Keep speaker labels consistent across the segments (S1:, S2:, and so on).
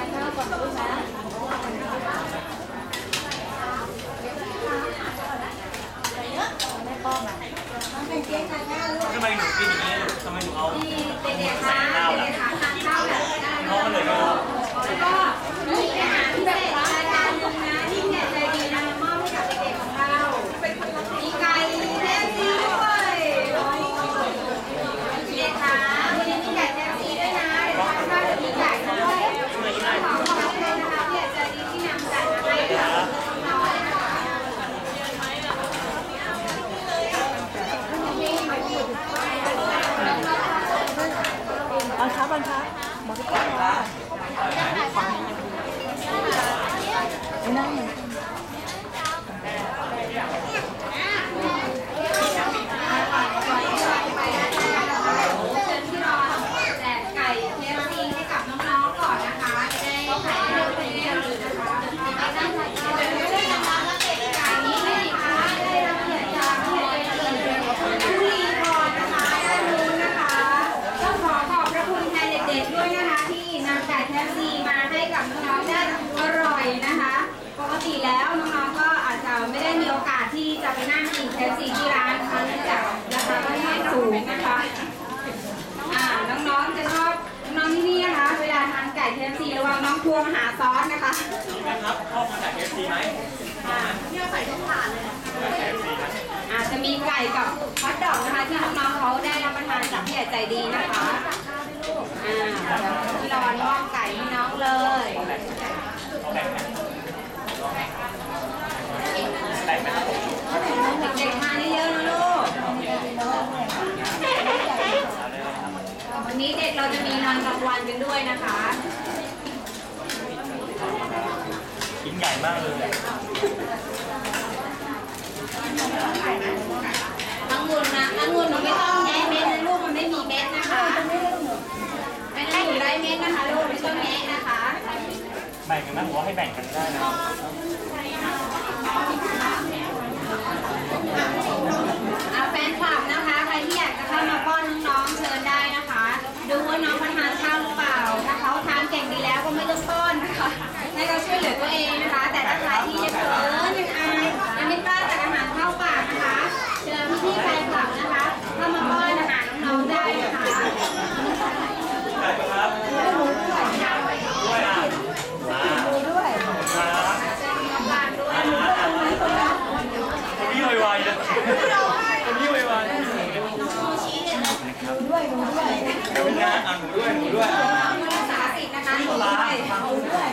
S1: านข้าวก่อนลูกนะแม่ป้อมอะ
S2: ทำไมหนูกินอย่างนี้ลูกทำไมหนูเอา
S1: ที่เด็กๆคะเด็กๆคะทานข้าวแบบได้
S2: น้องก็เลยไม่รู้
S1: แล้วก็มีอาหารพิเศษรายการหนึงนะที่เนี่ยใจดีนำมามอบให้กับเด็กๆของเรามีไก่แท้ซีด้วยเด็กๆคะวันนี้มีไก่แท้ซีด้วยนะเดี๋ยวทานข้าวจะมีไก่ด้วยขอขอบคุณนะคะที่ใจดีที่นำไก่มาให้กับน้องๆนะคะ
S3: บังคับบังคับบอกให้ก่อนว่าไม่นั่งเลย
S1: เชิญที่รอแจกไก่เคฟซีให้กับน้องๆก่อนนะคะจะได้ขายได้เร็วๆนะคะเอาด้านไหนก็ได้ได้รางวัลแล้วเด็กไก่นี้ให้คะได้รับเกียรติจากผู้ใหญ่เลยผู้ลีพรนะคะด้านนู้นนะคะต้องขอขอบพระคุณแทนเด็กๆด้วยนะคะ ที่นำไก่เคฟซีมาให้กับน้องๆได้อร่อยนะคะ ปกติแล้วน้องๆก็อาจจะไม่ได้มีโอกาส ที่จะไปนั่งกินเคฟซีที่ร้านนะคะเนื่องจากราคาค่อนข้างสูงนะคะอ่าน้องๆจะชอบน้องที่นี่นะคะเวลาทานไก่เคฟซีระวังน้องพวงหาซอสนะคะ
S2: นะครับชอบมาจากเอฟซีไหม
S1: อ่าเนี่ยใส่ทุกถาดเลยอาจจะมีไก่กับฮอทดอกนะคะที่น้องๆเขาได้รับประทานจากผู้ใหญ่ใจดีนะคะอ่าเดี๋ยวพี่รอนมอบไก่ให้น้องเลย
S2: เอาแบ่งไหมแบ่งไหมครับผม
S1: เด็กๆทานเยอะๆนะลูกวันนี้เด็กเราจะ มีนอนกลางวันกันด้วยนะคะ
S2: กินใหญ่มากเลย
S1: องุ่นนะองุ่นหนูไม่ต้องแงะเม็ดนะลูกมันไม่มีเม็ดนะคะไม่ต้องอยู่ได้เม็ดนะคะลูกไม่ต้องแงะนะคะ
S2: แบ่งกันนะผมว่าให้แบ่งกันได้นะ
S1: อะ เขาช่วยเหลือตัวเองนะคะ แต่ถ้าใครที่ยังเขินยังอายยังไม่กล้าตักอาหารเข้าปากนะคะเชิญพี่ๆแฟนคลับนะคะเข้ามาป้อนอาหารน้องๆได้นะคะ
S2: ไก่ปะครับด้วยอะมาครับ
S1: น้องบานด้วย
S2: คนนี้ไวๆนะคนนี้ไวๆด้วยหนูด้วยเดี๋ยวนะอะหนูด้วยหนูด้วย
S1: น้องสาสิตนะคะหนูด้วยหนูด้วย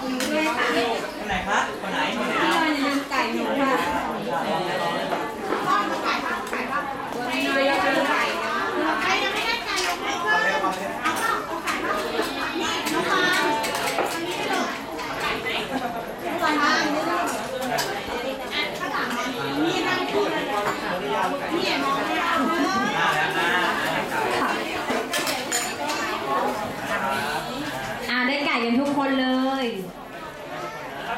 S1: หนูด้วยค่ะ
S2: คนไหนคะคนไหนคนไหน
S1: พี่ลอยลืมไก่หนูค่ะตัวน้อยๆแล้วคือไก่นะใครยังไม่ได้ไก่ยกให้เพิ่ม
S2: อ่าแล้วนะ
S1: อ่าได้ไก่กันทุกคนเลย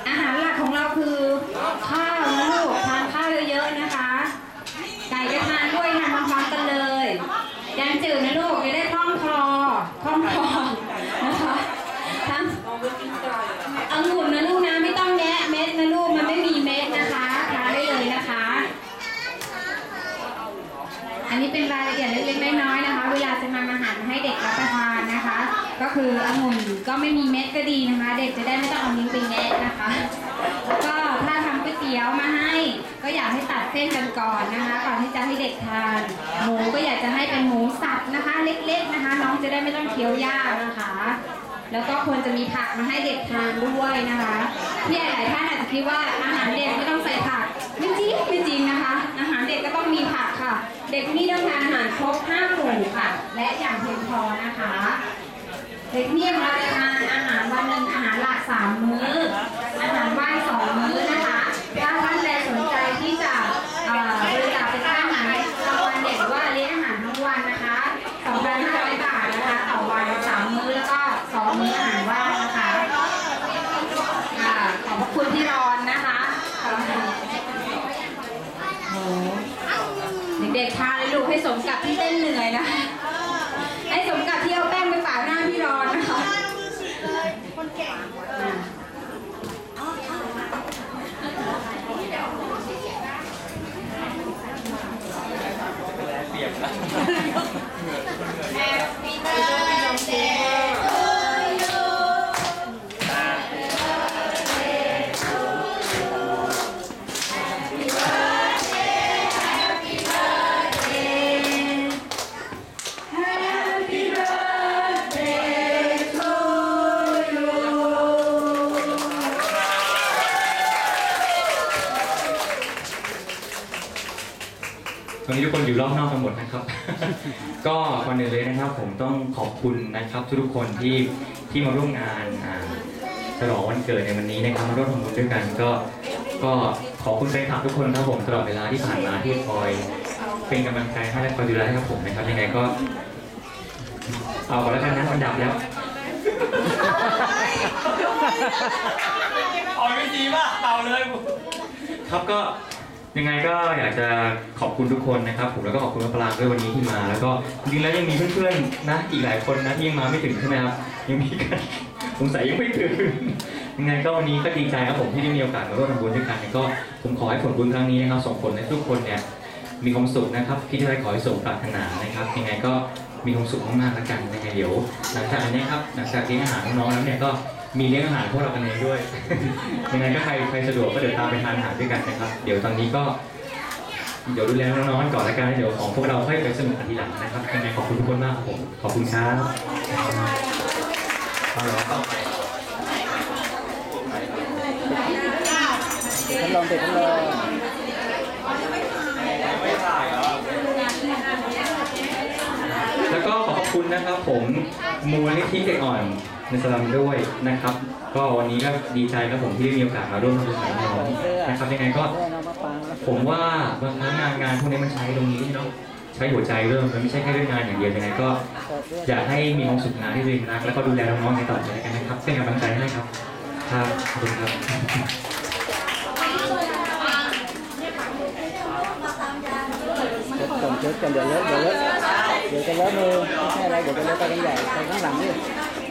S1: อาหารหลักของเราคือข้าวนะลูกทานข้าวเยอะๆนะคะ ไก่ก็ทานด้วยทานพร้อมๆกันเลย แกงจืดนะลูกจะได้คล่องคลอคล่องคลอนะคะทั้งองุ่นนะลูกนะไม่ต้องแงะเม็ดนะลูกมันไม่มีเม็ดนะคะทานได้เลยนะคะ อันนี้เป็นรายละเอียดเล็กๆน้อยๆนะคะ เวลาจะนำอาหารมาให้เด็กรับประทานนะคะ ก็คือองุ่นก็ไม่มีเม็ดก็ดีนะคะ เด็กจะได้ไม่ต้องเอานิ้วไปแงะนะคะแล้วก็ถ้าทำก๋วยเตี๋ยวมาให้ ก็อยากให้ตัดเส้นกันก่อนนะคะ ก่อนที่จะให้เด็กทาน หมูก็อยากจะให้เป็นหมูสับนะคะ เล็กๆนะคะ น้องจะได้ไม่ต้องเคี้ยวยากนะคะ แล้วก็ควรจะมีผักมาให้เด็กทานด้วยนะคะที่หลายท่านอาจจะคิดว่าอาหารเด็กไม่ต้องใส่ผักไม่จริงไม่จริงนะคะ อาหารเด็กก็ต้องมีผักค่ะ เด็กนี่ต้องทานอาหารครบห้าหมู่ค่ะ และอย่างเพียงพอนะคะ เด็กนี่เราจะทานอาหารวันหนึ่งอาหารหลักสามมื้อ มื้ออาหารว่างนะคะค่ะขอบพระคุณที่รอนนะคะโหเด็กๆทานเลยลูกให้สมกับที่เต้นเหนื่อยนะคะ
S4: วันนี้ทุกคนอยู่รอบนอกกันหมดนะครับ ก็ก่อนอื่นเลยนะครับ ผมต้องขอบคุณนะครับ ทุกๆคนที่ที่มาร่วมงานอ่าฉลองวันเกิดในวันนี้นะครับมาร่วมทำบุญด้วยกัน ก็ก็ขอบคุณแฟนคลับทุกคนครับผมตลอดเวลาที่ผ่านมาที่คอยเป็นกำลังใจให้และคอยดูแลให้กับผมนะครับยังไงก็ เอาก่อนแล้วกันนะมันดับแล้ว
S5: อ่อยไม่ดีป่ะเป่าเลย
S4: ครับก็ ยังไงก็อยากจะขอบคุณทุกคนนะครับผมแล้วก็ขอบคุณมะปรางด้วยวันนี้ที่มา แล้วก็จริงๆแล้วยังมีเพื่อนๆนะอีกหลายคนนะที่ยังมาไม่ถึงใช่ไหมครับยังมีกันสงสัยยังไม่ถึงยังไงก็วันนี้ก็ดีใจครับผมที่ได้มีโอกาสมาร่วมทำบุญด้วยกันก็ผมขอให้ผลบุญครั้งนี้นะครับส่งผลให้ทุกคนเนี่ยมีความสุขนะครับคิดอะไรขอให้สมปรารถนานะครับ ยังไงก็มีความสุขมากๆแล้วกันยังไงเดี๋ยวหลังจากนี้ครับหลังจากเลี้อาหารน้องๆแล้วเนี่ยก็ มีเลี้ยงอาหารพวกเรากันเองด้วย ยังไงก็ใครใครสะดวกก็เดี๋ยวตามไปทานอาหารด้วยกันนะครับ เดี๋ยวตอนนี้ก็ เดี๋ยวดูแลน้องๆก่อนแล้วกันเดี๋ยวของพวกเราค่อยไปสนุกกันทีหลังนะครับยังไงขอบคุณทุกคนมากครับผมขอบคุณครับเอาละต่อไป
S2: ทดลองติดทดลอง
S5: ไม่ถ่ายเหรอ
S4: แล้วก็ขอขอบคุณนะครับผมมูลนิธิเด็กอ่อน ในสลัมด้วยนะครับ ก็วันนี้ก็ดีใจครับผมที่ได้มีโอกาสมาร่วมทำบุญกับน้องนะครับยังไงก็ผมว่าบางครั้งงานงานพวกนี้มันใช้ตรงนี้เนาะใช้หัวใจเริ่มมันไม่ใช่แค่เรื่องงานอย่างเดียวยังไงก็
S2: อ
S4: ยากให้มีความสุขงานที่ตัวเองรักแล้วก็ดูแลน้องๆในต่อไปกันนะครับเป็นกำลังใจให้ครับครับขอบคุณครับ
S2: เดก่อนเช็ดก่อนเดี๋ยวเลอะเดี๋ยวเลอะเดี๋ยวจะเลอะมือไม่ใช่อะไรเดี๋ยวจะเลอะไปกันใหญ่ไปข้างหลังนี่